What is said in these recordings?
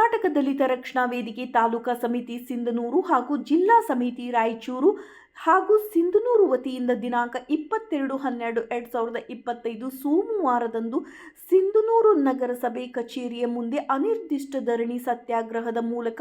ಕರ್ನಾಟಕ ದಲಿತ ರಕ್ಷಣಾ ವೇದಿಕೆ ತಾಲೂಕಾ ಸಮಿತಿ ಸಿಂಧನೂರು ಹಾಗೂ ಜಿಲ್ಲಾ ಸಮಿತಿ ರಾಯಚೂರು ಹಾಗೂ ಸಿಂಧನೂರು ವತಿಯಿಂದ ದಿನಾಂಕ ಇಪ್ಪತ್ತೆರಡು ಹನ್ನೆರಡು ಎರಡು ಸಾವಿರದ ಇಪ್ಪತ್ತೈದು ಸೋಮವಾರದಂದು ಸಿಂಧನೂರು ನಗರಸಭೆ ಕಚೇರಿಯ ಮುಂದೆ ಅನಿರ್ದಿಷ್ಟ ಧರಣಿ ಸತ್ಯಾಗ್ರಹದ ಮೂಲಕ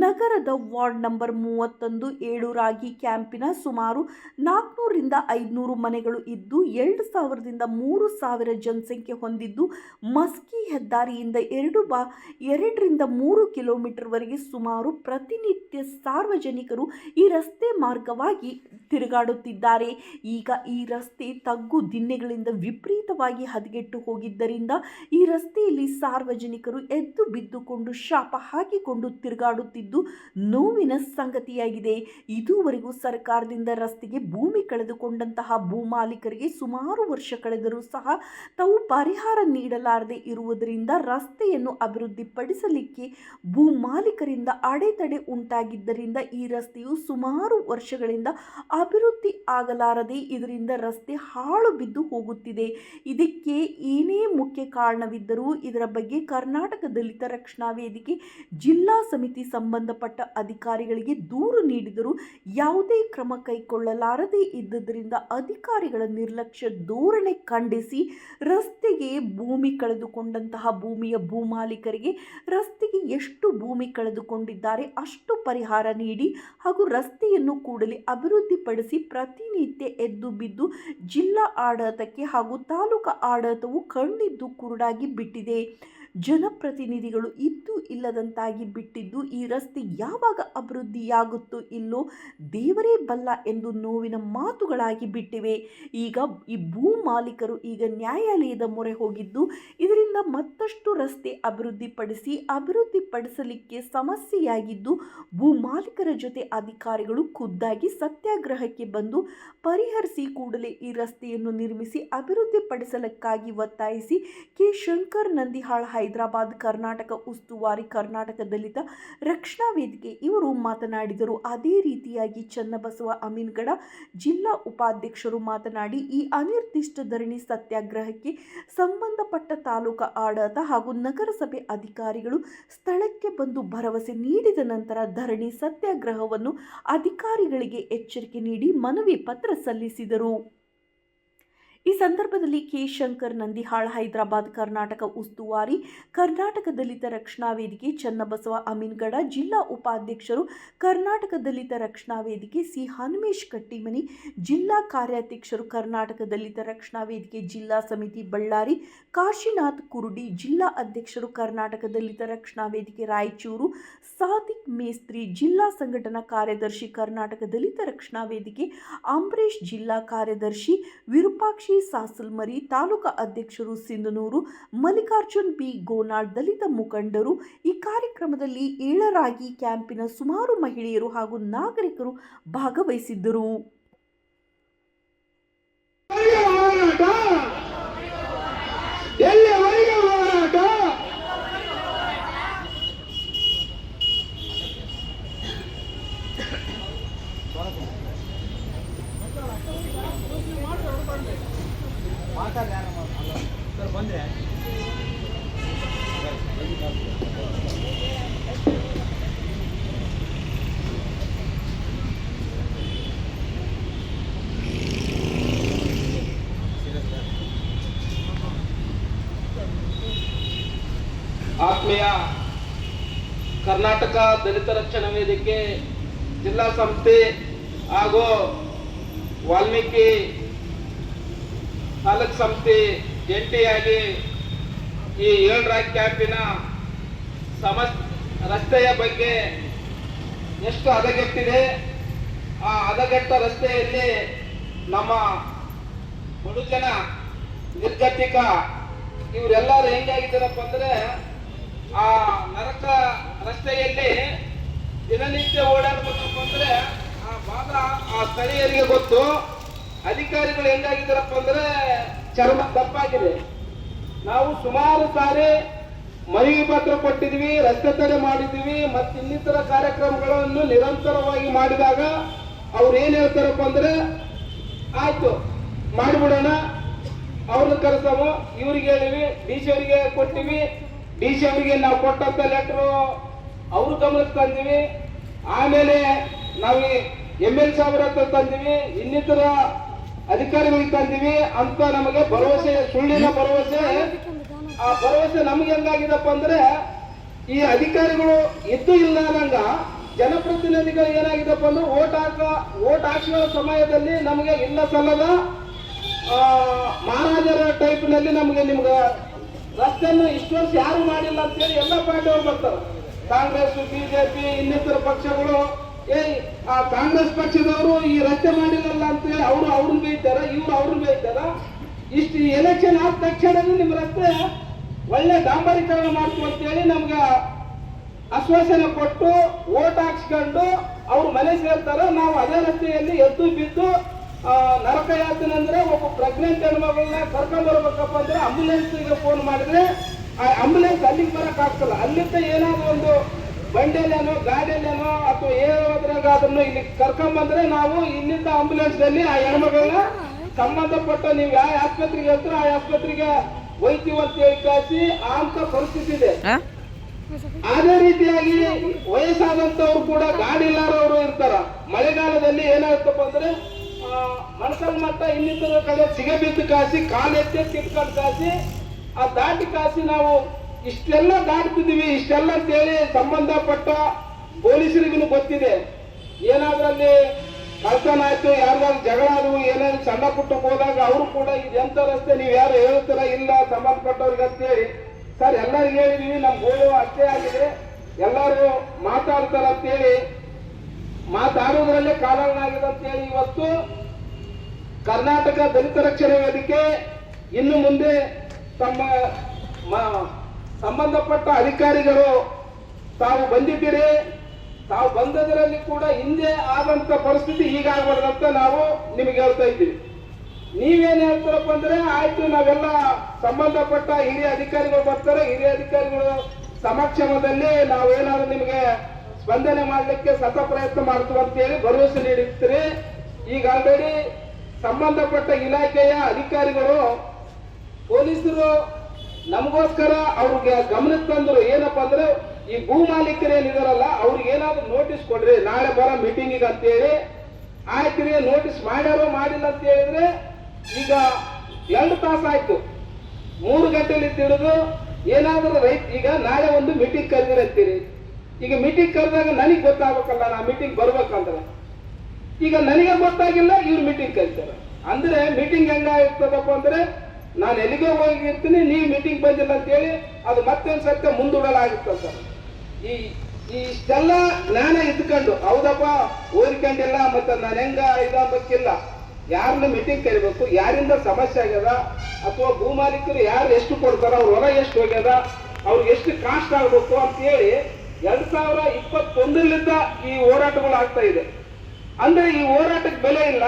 ನಗರದ ವಾರ್ಡ್ ನಂಬರ್ ಮೂವತ್ತೊಂದು ಏಳು ರಾಗಿ ಕ್ಯಾಂಪಿನ ಸುಮಾರು ನಾಲ್ಕುನೂರಿಂದ ಐದುನೂರು ಮನೆಗಳು ಇದ್ದು ಎರಡು ಸಾವಿರದಿಂದ ಮೂರು ಸಾವಿರ ಜನಸಂಖ್ಯೆ ಹೊಂದಿದ್ದು ಮಸ್ಕಿ ಹೆದ್ದಾರಿಯಿಂದ ಎರಡು ಬಾ ಎರಡರಿಂದ ಮೂರು ಕಿಲೋಮೀಟರ್ವರೆಗೆ ಸುಮಾರು ಪ್ರತಿನಿತ್ಯ ಸಾರ್ವಜನಿಕರು ಈ ರಸ್ತೆ ಮಾರ್ಗವಾಗಿ ತಿರುಗಾಡುತ್ತಿದ್ದಾರೆ. ಈಗ ಈ ರಸ್ತೆ ತಗ್ಗು ದಿನ್ನೆಗಳಿಂದ ವಿಪರೀತವಾಗಿ ಹದಗೆಟ್ಟು ಹೋಗಿದ್ದರಿಂದ ಈ ರಸ್ತೆಯಲ್ಲಿ ಸಾರ್ವಜನಿಕರು ಎದ್ದು ಬಿದ್ದುಕೊಂಡು ಶಾಪ ಹಾಕಿಕೊಂಡು ತಿರುಗಾಡುತ್ತಿದ್ದು ನೋವಿನ ಸಂಗತಿಯಾಗಿದೆ. ಇದುವರೆಗೂ ಸರ್ಕಾರದಿಂದ ರಸ್ತೆಗೆ ಭೂಮಿ ಕಳೆದುಕೊಂಡಂತಹ ಭೂಮಾಲೀಕರಿಗೆ ಸುಮಾರು ವರ್ಷ ಕಳೆದರೂ ಸಹ ತಾವು ಪರಿಹಾರ ನೀಡಲಾರದೆ ಇರುವುದರಿಂದ ರಸ್ತೆಯನ್ನು ಅಭಿವೃದ್ಧಿಪಡಿಸಲಿಕ್ಕೆ ಭೂಮಾಲೀಕರಿಂದ ಅಡೆತಡೆ ಉಂಟಾಗಿದ್ದರಿಂದ ಈ ರಸ್ತೆಯು ಸುಮಾರು ವರ್ಷಗಳಿಂದ ಅಭಿವೃದ್ಧಿ ಆಗಲಾರದೆ ಇದರಿಂದ ರಸ್ತೆ ಹಾಳು ಬಿದ್ದು ಹೋಗುತ್ತಿದೆ. ಇದಕ್ಕೆ ಏನೇ ಮುಖ್ಯ ಕಾರಣವಿದ್ದರೂ ಇದರ ಬಗ್ಗೆ ಕರ್ನಾಟಕ ದಲಿತ ರಕ್ಷಣಾ ವೇದಿಕೆ, ಜಿಲ್ಲಾ ಸಮಿತಿ ಸಂಬಂಧಪಟ್ಟ ಅಧಿಕಾರಿಗಳಿಗೆ ದೂರು ನೀಡಿದರೂ ಯಾವುದೇ ಕ್ರಮ ಕೈಗೊಳ್ಳಲಾರದೇ ಇದ್ದುದರಿಂದ ಅಧಿಕಾರಿಗಳ ನಿರ್ಲಕ್ಷ್ಯ ಧೋರಣೆ ಖಂಡಿಸಿ ರಸ್ತೆಗೆ ಭೂಮಿ ಕಳೆದುಕೊಂಡಂತಹ ಭೂಮಿಯ ಭೂಮಾಲೀಕರಿಗೆ ರಸ್ತೆಗೆ ಎಷ್ಟು ಭೂಮಿ ಕಳೆದುಕೊಂಡಿದ್ದಾರೆ ಅಷ್ಟು ಪರಿಹಾರ ನೀಡಿ ಹಾಗೂ ರಸ್ತೆಯನ್ನು ಕೂಡಲೇ ಅಭಿವೃದ್ಧಿಪಡಿಸಿ ಪ್ರತಿನಿತ್ಯ ಎದ್ದು ಬಿದ್ದು ಜಿಲ್ಲಾ ಆಡಳಿತಕ್ಕೆ ಹಾಗೂ ತಾಲೂಕು ಆಡಳಿತವು ಕಣ್ಣಿದ್ದು ಕುರುಡಾಗಿ ಬಿಟ್ಟಿದೆ. ಜನಪ್ರತಿನಿಧಿಗಳು ಇದ್ದು ಇಲ್ಲದಂತಾಗಿ ಬಿಟ್ಟಿದ್ದು ಈ ರಸ್ತೆ ಯಾವಾಗ ಅಭಿವೃದ್ಧಿಯಾಗುತ್ತೋ ಇಲ್ಲೋ ದೇವರೇ ಬಲ್ಲ ಎಂದು ನೋವಿನ ಮಾತುಗಳಾಗಿ ಬಿಟ್ಟಿವೆ. ಈಗ ಈ ಭೂ ಮಾಲೀಕರು ಈಗ ನ್ಯಾಯಾಲಯದ ಮೊರೆ ಹೋಗಿದ್ದು, ಇದರಿಂದ ಮತ್ತಷ್ಟು ರಸ್ತೆ ಅಭಿವೃದ್ಧಿಪಡಿಸಿ ಅಭಿವೃದ್ಧಿಪಡಿಸಲಿಕ್ಕೆ ಸಮಸ್ಯೆಯಾಗಿದ್ದು, ಭೂ ಮಾಲೀಕರ ಜೊತೆ ಅಧಿಕಾರಿಗಳು ಖುದ್ದಾಗಿ ಸತ್ಯಾಗ್ರಹಕ್ಕೆ ಬಂದು ಪರಿಹರಿಸಿ ಕೂಡಲೇ ಈ ರಸ್ತೆಯನ್ನು ನಿರ್ಮಿಸಿ ಅಭಿವೃದ್ಧಿಪಡಿಸಲಕ್ಕಾಗಿ ಒತ್ತಾಯಿಸಿ ಕೆ. ಶಂಕರ್ ನಂದಿಹಾಳ ಹೈದರಾಬಾದ್, ಕರ್ನಾಟಕ, ಉಸ್ತುವಾರಿ ಕರ್ನಾಟಕ ದಲಿತ ರಕ್ಷಣಾ ವೇದಿಕೆ. ಇವರು ಮಾತನಾಡಿದರು, ಅದೇ ರೀತಿಯಾಗಿ ಚನ್ನಬಸವ ಅಮೀನ್ಗಡ ಜಿಲ್ಲಾ ಉಪಾಧ್ಯಕ್ಷರು ಮಾತನಾಡಿ, ಈ ಅನಿರ್ದಿಷ್ಟ ಧರಣಿ ಸತ್ಯಾಗ್ರಹಕ್ಕೆ ಸಂಬಂಧಪಟ್ಟ ತಾಲೂಕು ಆಡಳಿತ ಹಾಗೂ ನಗರಸಭೆ ಅಧಿಕಾರಿಗಳು ಸ್ಥಳಕ್ಕೆ ಬಂದು ಭರವಸೆ ನೀಡಿದ ನಂತರ ಧರಣಿ ಸತ್ಯಾಗ್ರಹವನ್ನು ಅಧಿಕಾರಿಗಳಿಗೆ ಎಚ್ಚರಿಕೆ ನೀಡಿ ಮನವಿ ಪತ್ರ ಸಲ್ಲಿಸಿದರು. ಈ ಸಂದರ್ಭದಲ್ಲಿ ಕೆ. ಶಂಕರ್, ನಂದಿಹಾಳ್, ಹೈದರಾಬಾದ್, ಕರ್ನಾಟಕ ಉಸ್ತುವಾರಿ, ಕರ್ನಾಟಕ ದಲಿತ ರಕ್ಷಣಾ ವೇದಿಕೆ, ಚನ್ನಬಸವ ಅಮೀನ್ಗಡ, ಜಿಲ್ಲಾ ಉಪಾಧ್ಯಕ್ಷರು, ಕರ್ನಾಟಕ ದಲಿತ ರಕ್ಷಣಾ ವೇದಿಕೆ ಸಿ. ಹನುಮೇಶ್ ಕಟ್ಟಿಮನಿ, ಜಿಲ್ಲಾ ಕಾರ್ಯಾಧ್ಯಕ್ಷರು, ಕರ್ನಾಟಕ ದಲಿತ ರಕ್ಷಣಾ ವೇದಿಕೆ ಜಿಲ್ಲಾ ಸಮಿತಿ ಬಳ್ಳಾರಿ, ಕಾಶಿನಾಥ್ ಕುರುಡಿ, ಜಿಲ್ಲಾ ಅಧ್ಯಕ್ಷರು, ಕರ್ನಾಟಕ ದಲಿತ ರಕ್ಷಣಾ ವೇದಿಕೆ ರಾಯಚೂರು, ಸಾದಿಕ್ ಮೇಸ್ತ್ರಿ, ಜಿಲ್ಲಾ ಸಂಘಟನಾ ಕಾರ್ಯದರ್ಶಿ, ಕರ್ನಾಟಕ ದಲಿತ ರಕ್ಷಣಾ ವೇದಿಕೆ ಅಂಬರೀಶ್ ಜಿಲ್ಲಾ ಕಾರ್ಯದರ್ಶಿ, ವಿರೂಪಾಕ್ಷಿ ಸಾಸಲ್ಮರಿ ತಾಲೂಕಾ ಅಧ್ಯಕ್ಷರು ಸಿಂಧನೂರು ಮಲ್ಲಿಕಾರ್ಜುನ್ ಬಿ ಗೋನಾಡ್ ದಲಿತ ಮುಖಂಡರು ಈ ಕಾರ್ಯಕ್ರಮದಲ್ಲಿ ಏಳರಾಗಿ ಕ್ಯಾಂಪಿನ ಸುಮಾರು ಮಹಿಳೆಯರು ಹಾಗೂ ನಾಗರಿಕರು ಭಾಗವಹಿಸಿದ್ದರು ಹೋರಾಟ ಎಲ್ಲಿವರೆಗೆ ಹೋರಾಟ ಆತ್ಮೀಯ ಕರ್ನಾಟಕ ದಲಿತ ರಕ್ಷಣಾ ವೇದಿಕೆ ಜಿಲ್ಲಾ ಸಂಸ್ಥೆ ಹಾಗೂ ವಾಲ್ಮೀಕಿ ತಾಲೂಕ್ ಸಂಸ್ಥೆ ಜಂಟಿಯಾಗಿ ಈ ಏಳರ ಕ್ಯಾಂಪಿನ ಸಮಸ್, ರಸ್ತೆಯ ಬಗ್ಗೆ ಎಷ್ಟು ಹದಗೆಟ್ಟಿದೆ, ಆ ಹದಗೆಟ್ಟ ರಸ್ತೆಯಲ್ಲಿ ನಮ್ಮ ಬಡುಜನ ನಿರ್ಗತಿಕ ಇವರೆಲ್ಲರೂ ಹೆಂಗಾಗಿದ್ದಾರಪ್ಪ ಅಂದ್ರೆ ಆ ನರಕ ರಸ್ತೆಯಲ್ಲಿ ದಿನನಿತ್ಯ ಓಡಾಡ್ಬೇಕಪ್ಪ ಅಂದ್ರೆ ಆ ಭಾಗ ಆ ಸ್ಥಳೀಯರಿಗೆ ಗೊತ್ತು. ಅಧಿಕಾರಿಗಳು ಹೆಂಗಾಗಿದ್ದಾರಪ್ಪ ಅಂದ್ರೆ ಚರ್ಮ ತಪ್ಪಾಗಿದೆ ನಾವು ಸುಮಾರು ಸಾರಿ ಮನವಿ ಪತ್ರ ಕೊಟ್ಟಿದ್ವಿ, ರಸ್ತೆ ತಡೆ ಮಾಡಿದ್ವಿ, ಮತ್ತೆ ಇನ್ನಿತರ ಕಾರ್ಯಕ್ರಮಗಳನ್ನು ನಿರಂತರವಾಗಿ ಮಾಡಿದಾಗ ಅವ್ರು ಏನ್ ಹೇಳ್ತಾರಪ್ಪ ಅಂದ್ರೆ, ಆಯ್ತು, ಮಾಡಿಬಿಡೋಣ. ಅವ್ರನ್ನ ಕರೆಸವು ಇವ್ರಿಗೆ ಹೇಳಿವಿ, ಡಿ ಸಿ ಅವರಿಗೆ ಕೊಟ್ಟಿವಿ. ಡಿ ಸಿ ಅವರಿಗೆ ನಾವು ಕೊಟ್ಟಂತ ಲೆಟ್ರು ಅವರು ಗಮನಕ್ಕೆ ಆಮೇಲೆ ನಾವು ಎಂ ಎಲ್ ಸಾಹೇಬ್ರ ಹತ್ರ ತಂದಿವಿ. ಇನ್ನಿತರ ಅಧಿಕಾರಿಗಳಿಗೆ ತಂದಿವಿ ಅಂತ ನಮಗೆ ಭರವಸೆ, ಸುಳ್ಳಿನ ಭರವಸೆ. ಆ ಭರವಸೆ ನಮ್ಗೆ ಹೆಂಗಾಗಿದಪ್ಪ ಅಂದ್ರೆ, ಈ ಅಧಿಕಾರಿಗಳು ಇದ್ದು ಇಲ್ಲ ಅನ್ನಂಗ ಜನಪ್ರತಿನಿಧಿಗಳು ಏನಾಗಿದಪ್ಪ ಅಂದ್ರೆ ಓಟ್ ಹಾಕ, ಓಟ್ ಹಾಕುವ ಸಮಯದಲ್ಲಿ ನಮಗೆ ಇಲ್ಲ ಸಲ್ಲದ ಮಹಾರಾಜರ ಟೈಪ್ನಲ್ಲಿ ನಮಗೆ ನಿಮ್ಗೆ ರಸ್ತೆಯನ್ನು ಇಷ್ಟು ವರ್ಷ ಯಾರು ಮಾಡಿಲ್ಲ ಅಂತೇಳಿ ಎಲ್ಲ ಪಾರ್ಟಿಯವರು ಬರ್ತಾರೆ. ಕಾಂಗ್ರೆಸ್ ಬಿಜೆಪಿ ಇನ್ನಿತರ ಪಕ್ಷಗಳು ಏ ಆ ಕಾಂಗ್ರೆಸ್ ಪಕ್ಷದವರು ಈ ರಸ್ತೆ ಮಾಡಿಲ್ಲಲ್ಲ ಅಂತೇಳಿ ಅವರು ಅವ್ರನ್ನ ಬೈತಾರ, ಇವ್ರು ಅವ್ರನ್ನ ಬೈತಾರ? ಇಷ್ಟು ಎಲೆಕ್ಷನ್ ಆದ ತಕ್ಷಣ ನಿಮ್ಮ ರಸ್ತೆ ಒಳ್ಳೆ ಡಾಂಬರೀಕರಣ ಮಾಡ್ತು ಅಂತೇಳಿ ನಮ್ಗೆ ಆಶ್ವಾಸನೆ ಕೊಟ್ಟು ಓಟ್ ಹಾಕ್ಸ್ಕೊಂಡು ಅವ್ರ ಮನೆ ಸೇರ್ತಾರ? ನಾವು ಅದೇ ರಸ್ತೆಯಲ್ಲಿ ಎದ್ದು ಬಿದ್ದು ಆ, ನರಕ ಯಾತನೆ ಅಂದ್ರೆ ಒಬ್ಬ ಪ್ರೆಗ್ನೆಂಟ್ ಹೆಣ್ಮಗಳನ್ನ ಕರ್ಕೊಂಡು ಬರ್ಬೇಕಪ್ಪ ಅಂದ್ರೆ ಆಂಬುಲೆನ್ಸ್ಗೆ ಫೋನ್ ಮಾಡಿದ್ರೆ ಆ ಆಂಬುಲೆನ್ಸ್ ಅಲ್ಲಿಗೆ ಬರಕ್ ಆಗ್ತಲ್ಲ. ಅಲ್ಲಿಂದ ಏನಾದ್ರು ಒಂದು ಬಂಡೆಲೇನೋ ಗಾಡಿಯಲ್ಲೇನೋ ಅಥವಾ ಏನಾದ್ರಾಗ ಅದನ್ನು ಇಲ್ಲಿ ಕರ್ಕೊಂಡ್ ಬಂದ್ರೆ ನಾವು ಇಲ್ಲಿಂದ ಆಂಬುಲೆನ್ಸ್ ಅಲ್ಲಿ ಆ ಹೆಣ್ಮಗಳನ್ನ ಸಂಬಂಧಪಟ್ಟ ನೀವು ಯಾವ ಆಸ್ಪತ್ರೆಗೆ ಹೇಳ್ತೀರೋ ಆ ಆಸ್ಪತ್ರೆಗೆ ಒಯ್ತೀವಿ ಅಂತ ಹೇಳಿ ಕಳಿಸಿ ಅಂತ ಪರಿಸ್ಥಿತಿ ಇದೆ. ಅದೇ ರೀತಿಯಾಗಿ ವಯಸ್ಸಾದಂತವ್ರು ಕೂಡ ಗಾಡಿ ಇಲ್ಲಾರವರು ಇರ್ತಾರ. ಮಳೆಗಾಲದಲ್ಲಿ ಏನಾಗುತ್ತಪ್ಪ ಅಂದ್ರೆ ಆ, ಮತ್ತೆ ಇನ್ನಿತರ ಕಡೆ ಸಿಗಬಿದ್ದು ಕಾಸಿ ಕಾಲು ಎತ್ತಿ ಕಿತ್ಕೊಂಡು ಕಾಸಿ ಆ ದಾಟಿ ಕಾಸಿ ನಾವು ಇಷ್ಟೆಲ್ಲ ದಾಟ್ತಿದ್ದೀವಿ ಇಷ್ಟೆಲ್ಲ ಅಂತೇಳಿ ಸಂಬಂಧಪಟ್ಟ ಪೊಲೀಸರಿಗೂ ಗೊತ್ತಿದೆ. ಏನಾದ್ರಲ್ಲಿ ಕಳ್ತನ ಆಯ್ತು ಯಾರ್ದಾದ್ರು ಜಗಳ ಆದವು ಏನಾದ್ರು ಸಣ್ಣ ಪುಟ್ಟಕ್ಕೆ ಹೋದಾಗ ಅವರು ಕೂಡ ಇದು ಎಂತ ರಸ್ತೆ ನೀವು ಯಾರು ಹೇಳ್ತೀರಾ ಇಲ್ಲ ಸಂಬಂಧಪಟ್ಟವ್ರಿಗೆ ಅಂತೇಳಿ ಸರ್ ಎಲ್ಲರಿಗೂ ಹೇಳಿದೀವಿ ನಮ್ಮ ಗೋಳು ಅಷ್ಟೇ ಆಗಿದೆ. ಎಲ್ಲರೂ ಮಾತಾಡ್ತಾರ ಅಂತೇಳಿ ಕಾಲವನಾಗಿದೆ ಅಂತ ಹೇಳಿ ಇವತ್ತು ಕರ್ನಾಟಕ ದಲಿತ ರಕ್ಷಣೆ ವೇದಿಕೆ ಇನ್ನು ಮುಂದೆ ತಮ್ಮ ಸಂಬಂಧಪಟ್ಟ ಅಧಿಕಾರಿಗಳು ತಾವು ಬಂದಿದ್ದೀರಿ. ತಾವು ಬಂದದರಲ್ಲಿ ಕೂಡ ಹಿಂದೆ ಆದಂತ ಪರಿಸ್ಥಿತಿ ಈಗ ಆಗ್ಬಾರ್ದಂತ ನಾವು ನಿಮಗೆ ಹೇಳ್ತಾ ಇದ್ದೀವಿ. ನೀವೇನ್ ಹೇಳ್ತಾರಪ್ಪ ಅಂದ್ರೆ ಆಯ್ತು ನಾವೆಲ್ಲ ಸಂಬಂಧಪಟ್ಟ ಹಿರಿಯ ಅಧಿಕಾರಿಗಳು ಬರ್ತಾರೆ. ಹಿರಿಯ ಅಧಿಕಾರಿಗಳು ಸಮಕ್ಷಮದಲ್ಲಿ ನಾವೇನಾದ್ರೂ ನಿಮಗೆ ಸ್ಪಂದನೆ ಮಾಡಲಿಕ್ಕೆ ಸತ ಪ್ರಯತ್ನ ಮಾಡ್ತೀವಿ ಅಂತ ಹೇಳಿ ಭರವಸೆ ನೀಡಿರ್ತೀರಿ. ಈಗ ಆಲ್ರೆಡಿ ಸಂಬಂಧಪಟ್ಟ ಇಲಾಖೆಯ ಅಧಿಕಾರಿಗಳು, ಪೊಲೀಸರು ನಮಗೋಸ್ಕರ ಅವ್ರಿಗೆ ಗಮನಕ್ಕೆ ತಂದ್ರು. ಏನಪ್ಪ ಅಂದ್ರೆ ಈ ಭೂ ಮಾಲೀಕರು ಏನಿದಾರಲ್ಲ ಅವ್ರಿಗೆ ಏನಾದ್ರು ನೋಟಿಸ್ ಕೊಡ್ರಿ. ನಾಳೆ ಬರೋ ಅಂತ ಅಂತೇಳಿ. ಆಯ್ತು ನೋಟಿಸ್ ಮಾಡ್ಯಾರೋ ಮಾಡಿಲ್ಲ ಅಂತ ಹೇಳಿದ್ರೆ ಈಗ ಎರಡು ತಾಸು ಆಯ್ತು. ಮೂರು ಗಂಟೆಲಿ ತಿಳಿದು ಏನಾದರೂ ರೈತ ಈಗ ನಾಳೆ ಒಂದು ಮೀಟಿಂಗ್ ಕರೆದಿರಂತೀರಿ. ಈಗ ಮೀಟಿಂಗ್ ಕರೆದಾಗ ನನಗೆ ಗೊತ್ತಾಗಬೇಕಲ್ಲ, ನಾ ಮೀಟಿಂಗ್ ಬರ್ಬೇಕಂದ್ರೆ. ಈಗ ನನಗೆ ಗೊತ್ತಾಗಿಲ್ಲ, ಇವ್ರು ಮೀಟಿಂಗ್ ಕರೀತಾರೆ. ಅಂದ್ರೆ ಮೀಟಿಂಗ್ ಹೆಂಗಾಗಿರ್ತದಪ್ಪ ಅಂದ್ರೆ, ನಾನು ಎಲ್ಲಿಗೆ ಹೋಗಿರ್ತೀನಿ ನೀವು ಮೀಟಿಂಗ್ ಬಂದಿಲ್ಲ ಅಂತ ಹೇಳಿ ಅದು ಮತ್ತೊಂದು ಸತ್ಯ ಮುಂದೂಡಲಾಗಿರ್ತದೆ ಸರ್ ಈ ಇಷ್ಟೆಲ್ಲ ಜ್ಞಾನ ಇದ್ಕೊಂಡು, ಹೌದಪ್ಪ, ಓದ್ಕೊಂಡಿಲ್ಲ, ಮತ್ತೆ ನಾನು ಹೆಂಗ ಇದಾಗಬೇಕಿಲ್ಲ. ಯಾರನ್ನ ಮೀಟಿಂಗ್ ಕರಿಬೇಕು, ಯಾರಿಂದ ಸಮಸ್ಯೆ ಆಗ್ಯದ, ಅಥವಾ ಭೂಮಾಲೀಕರು ಯಾರು ಎಷ್ಟು ಕೊಡ್ತಾರ, ಅವ್ರ ಹೊರ ಎಷ್ಟು ಹೋಗ್ಯದ, ಅವ್ರಿಗೆ ಎಷ್ಟು ಕಾಸ್ಟ್ ಆಗ್ಬೇಕು ಅಂತ ಹೇಳಿ ಎರಡ್ ಸಾವಿರ ಇಪ್ಪತ್ತೊಂದರಿಂದ ಈ ಹೋರಾಟಗಳು ಆಗ್ತಾ ಇದೆ. ಅಂದ್ರೆ ಈ ಹೋರಾಟಕ್ಕೆ ಬೆಲೆ ಇಲ್ಲ.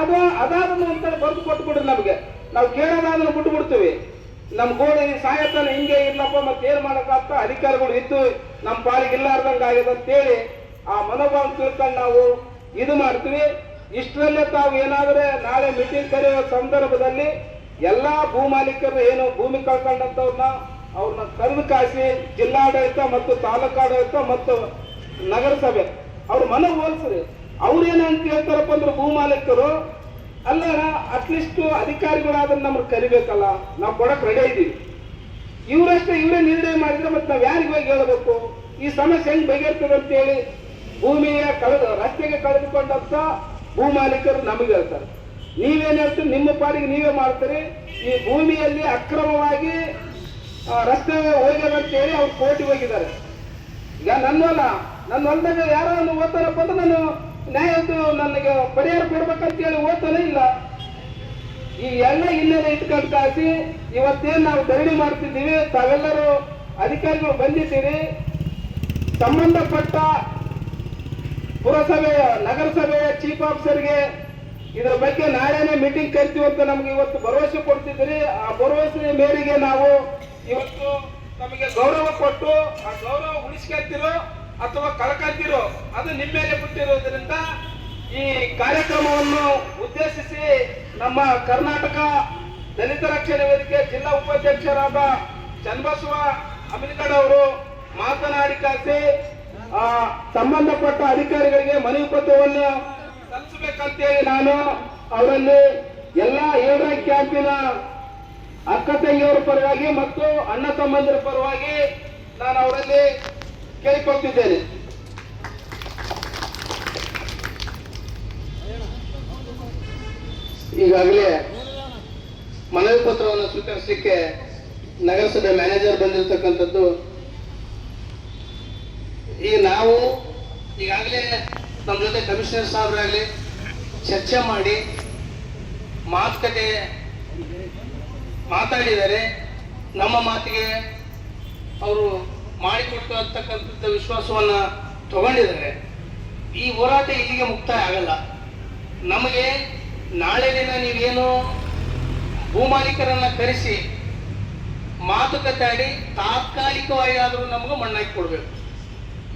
ಅಥವಾ ಅದಾದ ನಂತರ ಬರೆದು ಕೊಟ್ಬಿಡ್ರಿ ನಮ್ಗೆ. ನಾವು ಕೇಳೋದಾದ್ರೂ ಬಿಟ್ಟು ಬಿಡ್ತೀವಿ ನಮ್ ಗೋಡೆ ಸಾಯತನ ಹಿಂಗೆ ಇಲ್ಲಪ್ಪ, ಮತ್ತೆ ಏನ್ ಮಾಡಕ್ಕಾಗ್ತ? ಅಧಿಕಾರಿಗಳು ಇದ್ದು ನಮ್ಮ ಪಾಲಿಗೆ ಇಲ್ಲಾರ್ದಂಗ ಆಗ್ಯದ ಅಂತೇಳಿ ಆ ಮನೋಭಾವ ತಿಳ್ಕೊಂಡು ನಾವು ಇದು ಮಾಡ್ತೀವಿ. ಇಷ್ಟರಲ್ಲೇ ತಾವು ಏನಾದ್ರೆ ನಾಳೆ ಮೀಟಿಂಗ್ ಕರೆಯುವ ಸಂದರ್ಭದಲ್ಲಿ ಎಲ್ಲಾ ಭೂ ಮಾಲೀಕರು ಏನು ಭೂಮಿ ಕಳ್ಕೊಂಡಂತವ್ರನ್ನ ಅವ್ರನ್ನ ಕರೆದು ಕಾಯಿಸಿ ಜಿಲ್ಲಾಡಳಿತ ಮತ್ತು ತಾಲೂಕಾಡಳಿತ ಮತ್ತು ನಗರಸಭೆ. ಅವ್ರ ಮನ ಹೋಲ್ಸ್ರಿ ಅವ್ರೇನಂತ ಹೇಳ್ತಾರಪ್ಪ ಅಂದ್ರೆ ಭೂಮಾಲೀಕರು, ಅಲ್ಲ ಅಟ್ಲೀಸ್ಟ್ ಅಧಿಕಾರಿಗಳಾದ್ರೆ ನಮ್ಗೆ ಕರಿಬೇಕಲ್ಲ. ನಾವು ಕೊಡಕ್ ರೆಡಿ ಇದ್ದೀವಿ ಇವರಷ್ಟೇ ಇವರೇ ನಿರ್ಣಯ ಮಾಡಿದ್ರೆ ಮತ್ತೆ ನಾವು ಯಾರಿಗೆ ಹೋಗಿ ಹೇಳಬೇಕು? ಈ ಸಮಸ್ಯೆ ಹೆಂಗ್ ಬಗೆಹರ್ತದೆ ಅಂತ ಹೇಳಿ ಭೂಮಿಯ ಕಳೆದ, ರಸ್ತೆಗೆ ಕಳೆದುಕೊಂಡಂತ ಭೂಮಾಲೀಕರು ನಮಗೆ ಹೇಳ್ತಾರೆ. ನೀವೇನ್ ಹೇಳ್ತೀರಿ? ನಿಮ್ಮ ಪಾಡಿಗೆ ನೀವೇ ಮಾಡ್ತೀರಿ. ಈ ಭೂಮಿಯಲ್ಲಿ ಅಕ್ರಮವಾಗಿ ರಸ್ತೆ ಹೋಗ್ಯಾರ ಅಂತ ಹೇಳಿ ಅವ್ರು ಕೋರ್ಟಿಗೆ ಹೋಗಿದ್ದಾರೆ. ಈಗ ನನ್ನ ಹೊಲ ನನ್ನ ಹೊಲದಾಗ ಯಾರೋ ಒಂದು ಓದ್ತಾರಪ್ಪ ಅಂದ್ರೆ ನಾನು ನ್ಯಾಯದ್ದು ನನಗೆ ಪರಿಹಾರ ಕೊಡ್ಬೇಕಂತ ಹೇಳಿ ಓದ್ತಾನೆ ಇಲ್ಲ. ಈ ಎಲ್ಲ ಹಿನ್ನೆಲೆ ಇಟ್ಕೊಂಡು ಕಾಸಿ ಇವತ್ತೇನು ನಾವು ಧರಣಿ ಮಾಡ್ತಿದ್ದೀವಿ, ತಾವೆಲ್ಲರೂ ಅಧಿಕಾರಿಗಳು ಬಂದಿದ್ದೀರಿ. ಸಂಬಂಧಪಟ್ಟ ಪುರಸಭೆಯ, ನಗರಸಭೆಯ ಚೀಫ್ ಆಫೀಸರ್ಗೆ ಇದರ ಬಗ್ಗೆ ನಾಳೆನೇ ಮೀಟಿಂಗ್ ಕರಿತೀವಿ ಅಂತ ನಮ್ಗೆ ಇವತ್ತು ಭರವಸೆ ಕೊಡ್ತಿದ್ದೀರಿ. ಆ ಭರವಸೆ ಮೇರೆಗೆ ನಾವು ಇವತ್ತು ನಮಗೆ ಗೌರವ ಕೊಟ್ಟು ಆ ಗೌರವ ಉಳಿಸ್ಕೊಂತಿರೋ ಅಥವಾ ಕಳ್ಕೊಂತಿರೋ ಅದು ನಿಮ್ಮ ಮೇಲೆ ಬಿಟ್ಟಿರೋದ್ರಿಂದ ಈ ಕಾರ್ಯಕ್ರಮವನ್ನು ಉದ್ದೇಶಿಸಿ ನಮ್ಮ ಕರ್ನಾಟಕ ದಲಿತ ರಕ್ಷಣೆ ವೇದಿಕೆ ಜಿಲ್ಲಾ ಉಪಾಧ್ಯಕ್ಷರಾದ ಚನ್ನಬಸವ ಅಮಿಲ್ಗಡ್ ಅವರು ಮಾತನಾಡಿ ಆ, ಸಂಬಂಧಪಟ್ಟ ಅಧಿಕಾರಿಗಳಿಗೆ ಮನವಿ ಪತ್ರವನ್ನು ಸಲ್ಲಿಸಬೇಕಂತೇಳಿ ನಾನು ಅವರಲ್ಲಿ ಎಲ್ಲ ಏಳರ ಕ್ಯಾಂಪಿನ ಅಕ್ಕ ತಂಗಿಯವರ ಪರವಾಗಿ ಮತ್ತು ಅಣ್ಣ ತಮ್ಮಂದಿರ ಪರವಾಗಿ ನಾನು ಅವರಲ್ಲಿ ಕೇಳಿಕೊಳ್ತಿದ್ದೇನೆ. ಈಗಾಗಲೇ ಮನವಿ ಪತ್ರವನ್ನು ಸ್ವೀಕರಿಸಲಿಕ್ಕೆ ನಗರಸಭೆ ಮ್ಯಾನೇಜರ್ ಬಂದಿರತಕ್ಕಂಥದ್ದು. ಈಗ ನಾವು ಈಗಾಗಲೇ ನಮ್ಮ ಜೊತೆ ಕಮಿಷನರ್ ಸಾಹೇಬರಾಗಲಿ ಚರ್ಚೆ ಮಾಡಿ ಮಾತುಕತೆ ಮಾತಾಡಿದ್ದಾರೆ ನಮ್ಮ ಮಾತಿಗೆ ಅವರು ಮಾಡಿಕೊಡ್ತಕ್ಕಂಥದ್ದು ವಿಶ್ವಾಸವನ್ನ ತಗೊಂಡಿದ್ದಾರೆ. ಈ ಹೋರಾಟ ಇಲ್ಲಿಗೆ ಮುಕ್ತಾಯ ಆಗಲ್ಲ. ನಮಗೆ ನಾಳೆ ದಿನ ನೀವೇನು ಭೂಮಾಲೀಕರನ್ನ ಕರೆಸಿ ಮಾತುಕತೆ ಆಡಿ ತಾತ್ಕಾಲಿಕವಾಗಿ ಆದರೂ ನಮಗೂ ಮಣ್ಣಾಕಿ ಕೊಡಬೇಕು.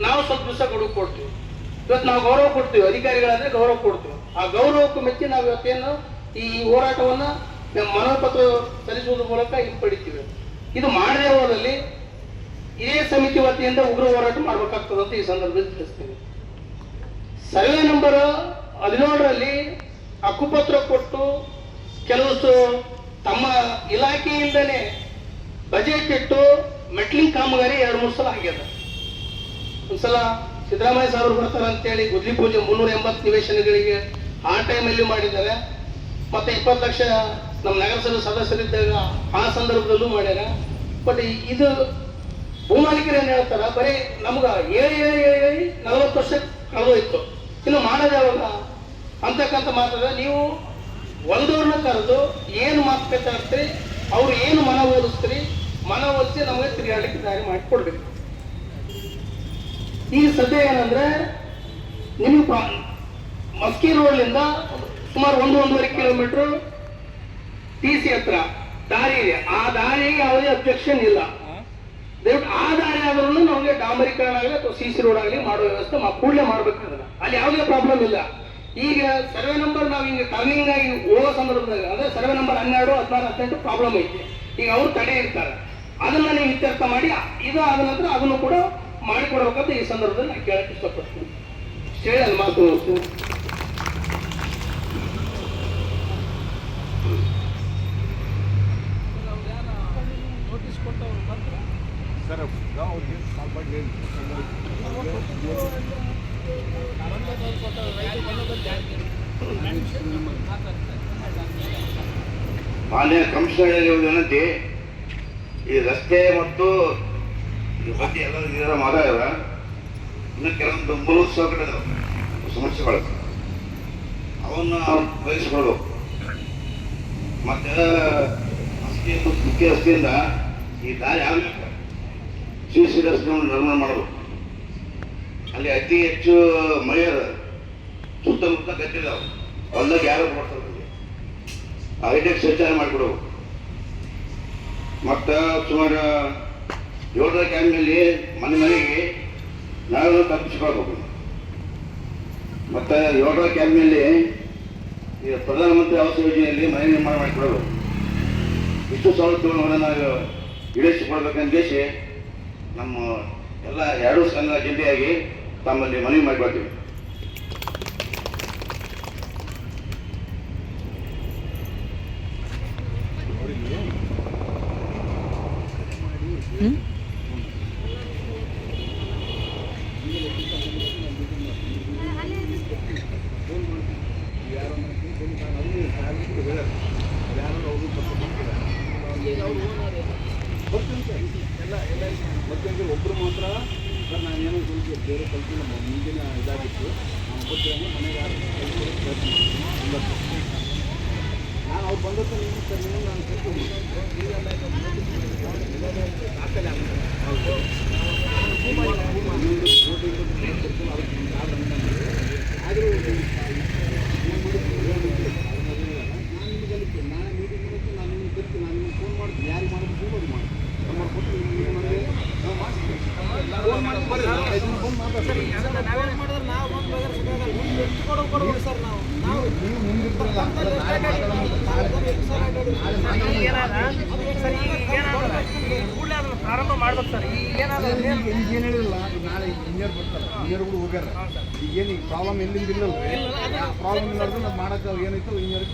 ನಾವು ಸ್ವಲ್ಪ ದಿವಸ ಗಡುವು ಕೊಡ್ತೀವಿ. ಇವತ್ತು ನಾವು ಗೌರವ ಕೊಡ್ತೀವಿ, ಅಧಿಕಾರಿಗಳಾದ್ರೆ ಗೌರವ ಕೊಡ್ತೀವಿ. ಆ ಗೌರವಕ್ಕೂ ಮೆಚ್ಚಿ ನಾವು ಇವತ್ತೇನು ಈ ಹೋರಾಟವನ್ನ ನಮ್ಮ ಮನವಿ ಪತ್ರ ಸಲ್ಲಿಸುವುದರ ಮೂಲಕ ಹಿಂಪಡಿತೀವಿ ಇದು ಮಾಡದೇ ಹೋದಲ್ಲಿ ಇದೇ ಸಮಿತಿ ವತಿಯಿಂದ ಉಗ್ರ ಹೋರಾಟ ಮಾಡಬೇಕಾಗ್ತದೆ ಅಂತ ಈ ಸಂದರ್ಭದಲ್ಲಿ ತಿಳಿಸ್ತೀವಿ ಸರ್ವೆ ನಂಬರ್ ಹದಿನೇಳರಲ್ಲಿ ಹಕ್ಕುಪತ್ರ ಕೊಟ್ಟು ಕೆಲವು ತಮ್ಮ ಇಲಾಖೆಯಿಂದನೇ ಬಜೆಟ್ ಇಟ್ಟು ಮೆಟ್ಲಿಂಗ್ ಕಾಮಗಾರಿ ಎರಡು, ಮೂರು ಸಲ ಆಗ್ಯದ ಒಂದ್ಸಲ ಸಿದ್ದರಾಮಯ್ಯ ಸಾಹೇಬರು ಬರ್ತಾರೆ ಅಂತೇಳಿ ಗುದ್ಲಿ ಪೂಜೆ ಮುನ್ನೂರ ಎಂಬತ್ತು ನಿವೇಶನಗಳಿಗೆ ಆ ಟೈಮಲ್ಲಿ ಮಾಡಿದ್ದಾರೆ. ಮತ್ತೆ ಇಪ್ಪತ್ತು ಲಕ್ಷ ನಮ್ಮ ನಗರಸಭೆ ಸದಸ್ಯರಿದ್ದಾಗ ಆ ಸಂದರ್ಭದಲ್ಲೂ ಮಾಡ್ಯಾರ. ಬಟ್ ಇದು ಭೂಮಾಲೀಕರು ಏನ್ ಹೇಳ್ತಾರ, ಬರೀ ನಮ್ಗ ಏಳು ಏಳಿ ಏಳಿ ಏಳಿ ನಲವತ್ತು ವರ್ಷ ಕಳೆದೋಯ್ತು. ಇನ್ನು ಮಾಡೋದು ಯಾವಾಗ? ಅಂತಕ್ಕಂಥ ಮಾತ್ರ ನೀವು ಒಂದವ್ರನ್ನ ಕರೆದು ಏನು ಮಾತುಕತೆ ಆಗ್ತೀರಿ ಅವ್ರು ಏನು ಮನ ಓದಿಸ್ತೀರಿ, ಮನ ಓದಿಸಿ ನಮಗೆ ತಿರುಗಾಡಲಿಕ್ಕೆ ದಾರಿ ಮಾಡಿಕೊಡ್ಬೇಕು. ಈ ಸದ್ಯ ಏನಂದ್ರೆ, ನಿಮ್ಮ ಮಸ್ಕಿ ರೋಡ್ಲಿಂದ ಸುಮಾರು ಒಂದು, ಒಂದೂವರೆ ಕಿಲೋಮೀಟರ್ ಟಿ ಸಿ ಹತ್ರ. ದಾರಿ ಇದೆ. ಆ ದಾರಿಗೆ ಯಾವುದೇ ಅಬ್ಜೆಕ್ಷನ್ ಇಲ್ಲ. ದಯವಿಟ್ಟು ಆ ದಾರಿ ಆದ್ರೂ ನಮಗೆ ಡಾಂಬರೀಕರಣ ಆಗಲಿ ಅಥವಾ ಸಿ ಸಿ ರೋಡ್ ಆಗಲಿ ಮಾಡೋ ವ್ಯವಸ್ಥೆ ಕೂಡಲೇ ಮಾಡ್ಬೇಕಾಗಲ್ಲ. ಅಲ್ಲಿ ಯಾವುದೇ ಪ್ರಾಬ್ಲಮ್ ಇಲ್ಲ. ಈಗ ಸರ್ವೆ ನಂಬರ್ ನಾವು ಹಿಂಗೆ ಟರ್ನಿಂಗ್ ಆಗಿ ಹೋಗೋ ಸಂದರ್ಭದಾಗ ಅಂದ್ರೆ ಸರ್ವೆ ನಂಬರ್ ಹನ್ನೆರಡು, ಹದಿನಾರು, ಹದಿನೆಂಟು ಪ್ರಾಬ್ಲಮ್ ಐತೆ. ಈಗ ಅವ್ರು ತಡೆ ಇರ್ತಾರೆ. ಅದನ್ನ ನೀವು ಇತ್ಯರ್ಥ ಮಾಡಿ, ಇದು ಆದ ನಂತರ ಅದನ್ನು ಕೂಡ ಮಾಡಿಕೊಡ್ಬೇಕಂತ ಈ ಸಂದರ್ಭದಲ್ಲಿ ನಾನು ಕೇಳಕ್ಕೆ ಇಷ್ಟಪಡ್ತೀನಿ. ಹೇಳಲ್ ಮಾತು ಮುಗಿಸ್ತೀನಿ. ಸರ್ ಅವ್ರಿಗೆ ಕಾಲ್ ಮಾಡಿ ಹೇಳಿ ಮಾನ್ಯ ಕಮಿಷನರ್ ವಿನಂತಿ ಈ ರಸ್ತೆ ಮತ್ತು ಈ ಬಗ್ಗೆ ಎಲ್ಲ ಇದರ ಮಾತಾಡ್ಯಾರ ಇನ್ನು ಕೆಲವೊಂದು ಮೂಲಭೂತ ಸೌಕರ್ಯ ಸಮಸ್ಯೆಗಳು ಅವನ್ನ ಬಯಸ್ಕೊಳ್ಬೇಕು ಮತ್ತೆ ರಸ್ತೆ ಮುಖ್ಯ ರಸ್ತೆಯಿಂದ ಈ ದಾರಿ ಆಗಬೇಕು. ಸಿ ಸಿ ರಸ್ತೆಯನ್ನು ನಿರ್ಮಾಣ ಮಾಡಬೇಕು ಅಲ್ಲಿ ಅತಿ ಹೆಚ್ಚು ಮಳೆಯದ ಸುತ್ತಮುತ್ತ ಗದ್ದಿದಾವೆ ಹೊಲ್ದಾಗ ಯಾರು ಬರ್ತಾರೆ? ಹೈಟೆಕ್ ಸಂಚಾರ ಮಾಡಿಕೊಡು ಮತ್ತು ಸುಮಾರು ಏಳರ ಕ್ಯಾಂಪ್ನಲ್ಲಿ ಮನೆ ಮನೆಗೆ ನಾವು ತಪ್ಪಿಸ್ಕೊಳ್ಬೇಕು ಮತ್ತು ಏಳರ ಕ್ಯಾಂಪ್ನಲ್ಲಿ ಈಗ ಪ್ರಧಾನಮಂತ್ರಿ ಆವಾಸ ಯೋಜನೆಯಲ್ಲಿ ಮನೆ ನಿರ್ಮಾಣ ಮಾಡಿಕೊಡೋದು ಇಷ್ಟು ಸೌಲಭ್ಯಗಳನ್ನು ನಾವು ಈಡೇರಿಸಿಕೊಳ್ಬೇಕಂದೇಶಿ ನಮ್ಮ ಎಲ್ಲ ಎರಡೂ ಸಂಘ ಜಿಲ್ಲೆಯಾಗಿ ತಮ್ಮಲ್ಲಿ ಮನವಿ ಮಾಡಿಕೊಳ್ತೀವಿ ಎಲ್ಲ ಎಲ್ಲ ಮತ್ತೆ ಒಬ್ಬರು ಮಾತ್ರ, ಸರ್ ನಾನೇನೋ ಸ್ವಲ್ಪ ಬೇರೆ ಕಲ್ತಿಲ್ಲ ಮುಂದಿನ ಇದಾಗಿತ್ತು ನಾನು ಗೊತ್ತಿಲ್ಲ ಮನೆಗೆ ಯಾರು ಪ್ರಯತ್ನ. ನಾನು ಅವ್ರು ಬಂದದ್ದು ನೀವು ಸರ್ ನೀವು ನಾನು ದಾಖಲೆ ಆಗಿದೆ. ಹೌದು. ಈಗೇನು ಪ್ರಾಬ್ಲಮ್ ಎಲ್ಲಿಂದ ಇಲ್ಲ ಪ್ರಾಬ್ಲಮ್ ನಡೆದ್ರೆ ನಾವು ಮಾಡೋಕ್ಕೆ ಏನೈತೆ ಇಂಜಿನಿಯರ್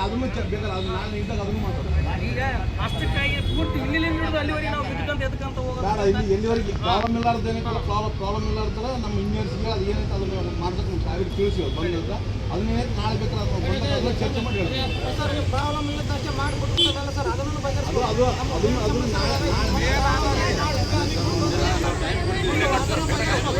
ಅದನ್ನು ಬೇಕಾದ್ರೆ ಅದು ನಾನು ಇದ್ದಾಗ ಅದನ್ನು ಮಾತಾಡ್ತೀನಿ ಈಗ ಅಷ್ಟಕ್ಕಾಗಿ ಪೂರ್ತಿ ಇಲ್ಲಿ ಅಲ್ಲಿವರೆಗೆ ನಾವು ಬಿದ್ದುಕಂತ ಎದಕ್ಕಂತ ಹೋಗೋದು ಇಲ್ಲಿ ಎಲ್ಲಿವರೆಗೆ ಪ್ರಾಬ್ಲಮ್ ಇಲ್ಲಾರ್ದು ಏನೈತಲ್ಲ ಪ್ರಾಬ್ಲಮ್ ಪ್ರಾಬ್ಲಮ್ ಇಲ್ಲಾರ್ದಲ್ಲ ನಮ್ಮ ಇಂಜಿನಿಯರ್ಸ್ ಅದು ಏನೈತೆ ಅದನ್ನು ಮಾಡ್ಬೇಕು ಸಾವಿರ ತಿಳಿಸಿ ಬಂದಿಲ್ಲ ಅದನ್ನೇನೈತೆ ನಾಳೆ ಬೇಕಾದ್ರೆ ಅದನ್ನು ಚರ್ಚೆ ಮಾಡಿ ಸರ್ ಪ್ರಾಬ್ಲಮ್ ಇಲ್ಲ ಚರ್ಚೆ ಮಾಡಿಬಿಟ್ಟು ಸರ್ ಅದನ್ನು ಬಗೆಹರಿಸೋದು ಅದು ಅದನ್ನು